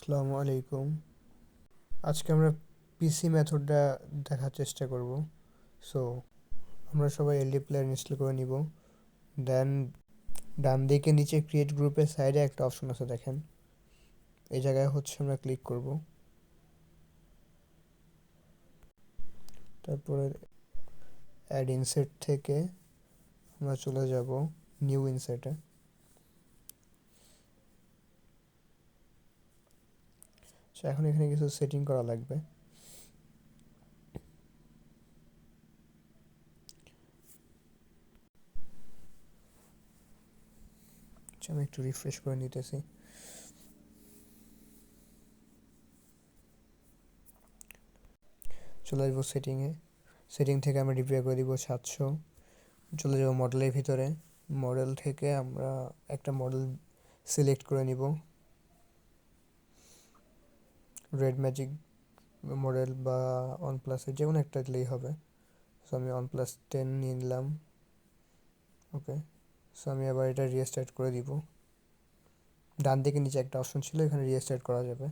আসসালামু আলাইকুম। আজকে আমরা পিসি মেথডটা দেখার চেষ্টা করব। সো আমরা সবাই এলডি প্লেয়ার ইনস্টল করে নিব। দেন ডান দিকে নিচে ক্রিয়েট গ্রুপের সাইডে একটা অপশন আছে, দেখেন। এই জায়গায় হচ্ছে আমরা ক্লিক করব। তারপরে অ্যাড ইনসেট থেকে আমরা চলে যাব নিউ ইনসেটে সো এখন এখানে কিছু সেটিং করা লাগবে। আচ্ছা, আমি একটু রিফ্রেশ করে নিতেছি। চলে আসব সেটিংয়ে সেটিং থেকে আমরা ডিপ্লয় করে দিব সাতশো। চলে যাব মডেলের ভিতরে। মডেল থেকে আমরা একটা মডেল সিলেক্ট করে নিব। রেড ম্যাজিক মডেল বা ওয়ান প্লাসের যে কোনো একটা দিলেই হবে। সো আমি ওয়ান প্লাস টেন নিয়ে নিলাম। ওকে সো আমি আবার এটা রিস্টার্ট করে দিব। ডান দিকে নিচে একটা অপশন ছিল, এখানে রিস্টার্ট করা যাবে।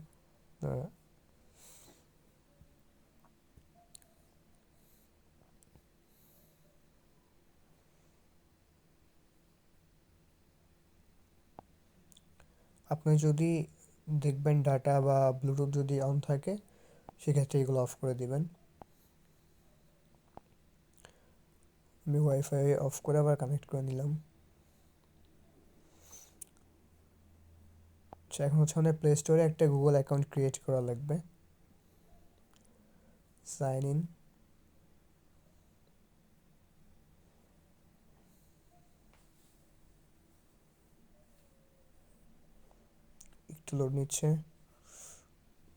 আপনি যদি দেখবেন ডাটা বা ব্লুটুথ যদি অন থাকে, সেক্ষেত্রে এগুলো অফ করে দিবেন। আমি ওয়াইফাই অফ করে আবার কানেক্ট করে নিলাম। আচ্ছা এখন হচ্ছে আমাদের প্লে স্টোরে একটা গুগল অ্যাকাউন্ট ক্রিয়েট করা লাগবে। সাইন ইন একটু লোড নিচ্ছে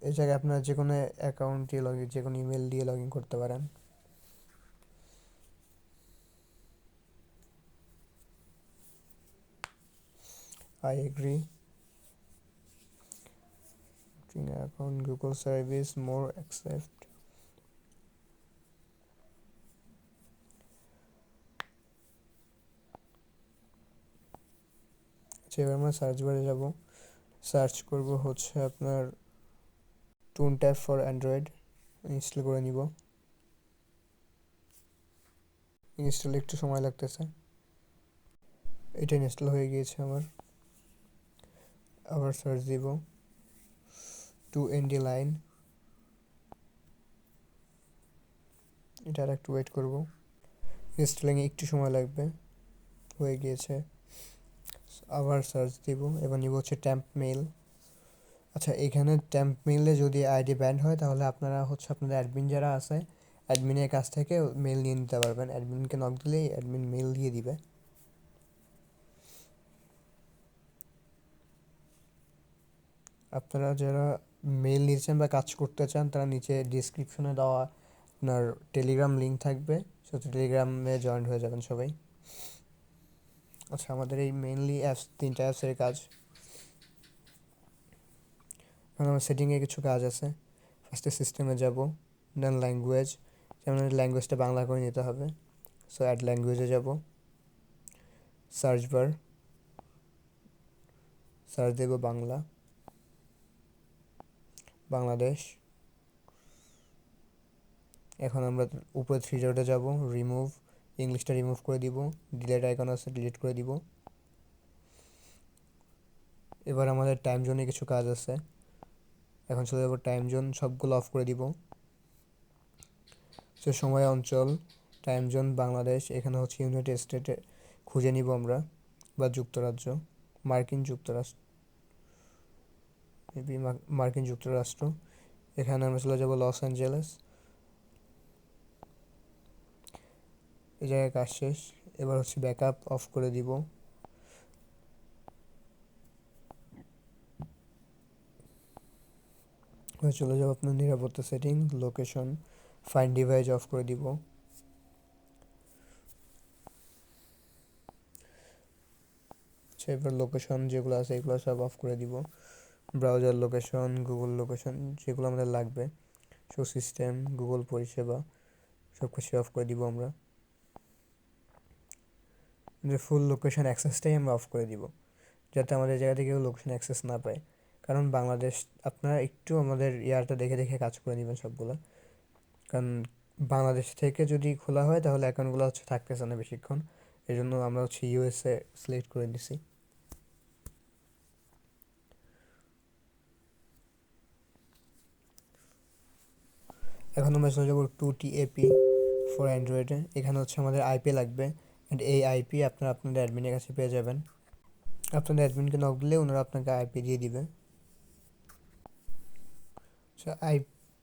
এই জায়গায় আপনার যে কোনো অ্যাকাউন্ট দিয়ে লগ যে কোনো ইমেল দিয়ে লগ ইন করতে পারেন I agree. account, Google service, more accept. আচ্ছা এবার আমরা সার্চ বারে যাব সার্চ করব হচ্ছে আপনার টুন ট্যাব ফর অ্যান্ড্রয়েড, ইনস্টল করে নিব। ইনস্টল একটু সময় লাগতেছে। এটা ইনস্টল হয়ে গিয়েছে আমার। আবার সার্চ দিব। Two ND line. এটা আর একটু ওয়েট করব। ইনস্টলিংয়ে একটু সময় লাগবে। হয়ে গিয়েছে। আবার সার্চ দিব, এবার নিব হচ্ছে ট্যাম্প মেল আচ্ছা এখানে ট্যাম্প মেলে যদি আইডি ব্যান্ড হয়, তাহলে আপনারা হচ্ছে আপনাদের অ্যাডমিন যারা আছে অ্যাডমিনের কাছ থেকে মেল নিয়ে নিতে পারবেন। অ্যাডমিনকে নক দিলেই অ্যাডমিন মেল দিয়ে দিবে। আপনারা যারা মেল নিচ্ছেন বা কাজ করতে চান, তারা নিচে ডিসক্রিপশনে দেওয়া আপনার টেলিগ্রাম লিঙ্ক থাকবে। সে টেলিগ্রামে জয়েন হয়ে যাবেন সবাই। আচ্ছা আমাদের এই মেনলি অ্যাপস তিনটা অ্যাপসের কাজ। এখন আমার সেটিংয়ে কিছু কাজ আছে। ফার্স্টে সিস্টেমে যাব দেন ল্যাঙ্গুয়েজ যেমন ল্যাঙ্গুয়েজটা বাংলা করে নিতে হবে। সো অ্যাড ল্যাঙ্গুয়েজে যাব। সার্চ বার সার্চ দেব বাংলা। বাংলাদেশ। এখন আমরা উপরে থ্রি ডটে যাব রিমুভ ইংলিশটা রিমুভ করে দিব ডিলেট আইকন আছে ডিলিট করে দিব। এবার আমাদের টাইম জোনে কিছু কাজ আছে। এখন চলে যাব টাইম জোন সবগুলো অফ করে দিব। সে সময় অঞ্চল টাইম জোন বাংলাদেশ, এখানে হচ্ছে ইউনাইটেড স্টেটে খুঁজে নিব আমরা, বা যুক্তরাজ্য, মার্কিন যুক্তরাষ্ট্র মার্কিন যুক্তরাষ্ট্র। এখানে আমরা চলে যাব লস অ্যাঞ্জেলেস এই জায়গায় কাজ শেষ। এবার হচ্ছে ব্যাকআপ অফ করে দিব। চলে যাব আপনার নিরাপত্তা setting location find device off করে দিব। আচ্ছা এবার লোকেশন যেগুলো আছে, এগুলো সব অফ করে দিব। ব্রাউজার লোকেশন গুগল লোকেশন যেগুলো আমাদের লাগবে। সো সিস্টেম গুগল পরিষেবা সব কিছু অফ করে দিব আমরা। ফুল লোকেশন অ্যাক্সেসটাই আমরা অফ করে দিব, যাতে আমাদের জায়গা থেকে কেউ লোকেশন অ্যাক্সেস না পায়। কারণ বাংলাদেশ, আপনারা একটু আমাদের ইয়ারটা দেখে দেখে কাজ করে নেবেন সবগুলো। কারণ বাংলাদেশ থেকে যদি খোলা হয়, তাহলে অ্যাকাউন্টগুলো হচ্ছে থাকতেছে না বেশিক্ষণ। এই জন্য আমরা হচ্ছে ইউএসএ সিলেক্ট করে নিছি। এখন আমরা চলে যাব টু টি এপি ফর অ্যান্ড্রয়েডে এখানে হচ্ছে আমাদের আইপি লাগবে। এই আইপি আপনারা আপনাদের অ্যাডমিনের কাছে পেয়ে যাবেন। আপনাদের অ্যাডমিনকে নক দিলে ওনারা আপনাকে আইপি দিয়ে দিবে। আই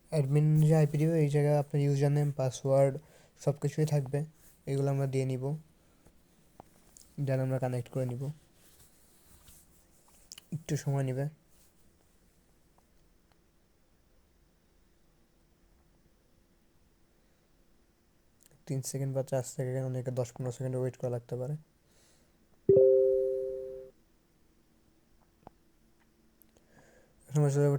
অ্যাডমিন যে আইপি দিবে, এই জায়গায় আপনার ইউজার নেম পাসওয়ার্ড সব কিছুই থাকবে। এগুলো আমরা দিয়ে নিব। দেন আমরা কানেক্ট করে নিব। একটু সময় নেবে। তিন সেকেন্ড বা চার সেকেন্ড অনেকে দশ পনেরো সেকেন্ড ওয়েট করা লাগতে পারে।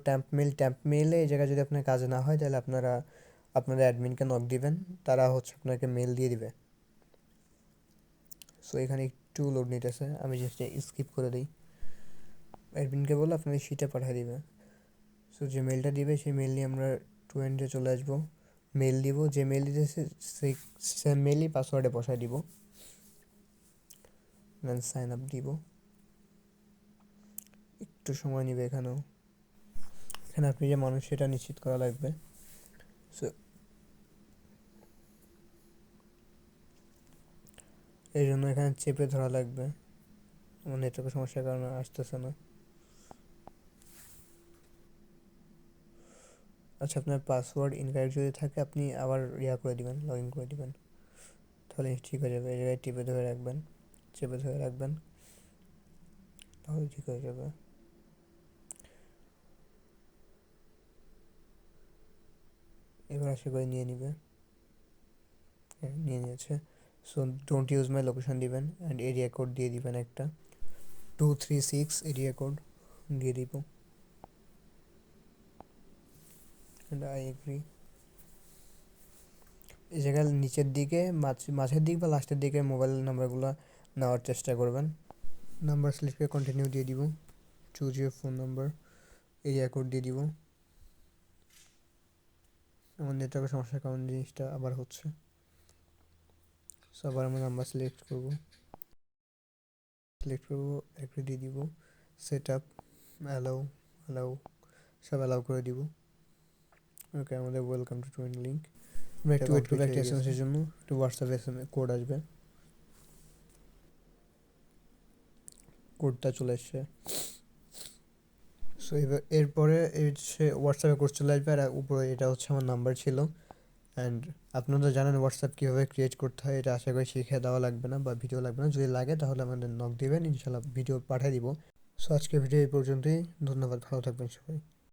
ট্যাম্প মেল ট্যাম্প মেলে এই জায়গায় যদি আপনার কাজে না হয়, তাহলে আপনারা, আপনাদের অ্যাডমিনকে নক দিবেন। তারা হচ্ছে আপনাকে মেল দিয়ে দিবে। সো এখানে একটু লোড নিতেছে। আমি জিনিসটা স্কিপ করে দিই। অ্যাডমিনকে বলে আপনাদের শিটে পাঠিয়ে দিবে। সো যে মেলটা দিবে, সেই মেল নিয়ে আমরা টু এন্ডে চলে আসব। মেল দিব, যে মেল দিতেছে সেই সেম মেলই পাসওয়ার্ডে বসাই দিব। দেন সাইন আপ দিব। একটু সময় নেবে এখানেও। এখানে আপনি যে মানুষ, সেটা নিশ্চিত করা লাগবে। সো এই জন্য এখানে চেপে ধরা লাগবে। আমার নেটওয়ার্কের সমস্যার কারণে আসতেছে না। আচ্ছা আপনার পাসওয়ার্ড ইনকারেক্ট যদি থাকে, আপনি আবার ইয়া করে দিবেন লগ ইন করে দেবেন। তাহলে ঠিক হয়ে যাবে, এই জায়গায় টিপে ধরে রাখবেন, চেপে ধরে রাখবেন, তাহলে ঠিক হয়ে যাবে। এবার আশা করে নিয়ে নিবে। হ্যাঁ নিয়ে নিয়েছে। So don't use my location দিবেন অ্যান্ড এরিয়া কোড দিয়ে দিবেন একটা। Two three six area code দিয়ে দিব। আই এগ্রি এই জায়গায় নিচের দিকে মাঝের দিক বা লাস্টের দিকে মোবাইল নাম্বারগুলো নেওয়ার চেষ্টা করবেন। নাম্বার করে কন্টিনিউ দিয়ে দিব। Choose your phone number area code দিয়ে দিব। আমার নেটওয়ার্কের সমস্যার কারণে জিনিসটা আবার হচ্ছে। সো আবার আমরা নাম্বার সিলেক্ট করব। সিলেক্ট করব এগ্রি দিয়ে দিব। সেট আপ অ্যালাউ অ্যালাউ সব অ্যালাউ করে দিব। ওকে আমাদের ওয়েলকাম টু টুইন লিঙ্ক আমরা একটু ওয়েট করব একটা এসএমএসের জন্য একটু হোয়াটসঅ্যাপে এস কোড আসবে। কোডটা চলে এসছে। সো এবার এরপরে হচ্ছে হোয়াটসঅ্যাপে কোড চলে আসবে আর উপরে এটা হচ্ছে আমার নাম্বার ছিল। অ্যান্ড আপনারা জানেন হোয়াটসঅ্যাপ কীভাবে ক্রিয়েট করতে হয় এটা আশা করি শিখে দেওয়া লাগবে না বা ভিডিও লাগবে না। যদি লাগে তাহলে আমাদের নক দিবেন ইনশাল্লাহ ভিডিও পাঠিয়ে দিব। সো আজকে ভিডিও এই পর্যন্তই। ধন্যবাদ ভালো থাকবেন সবাই।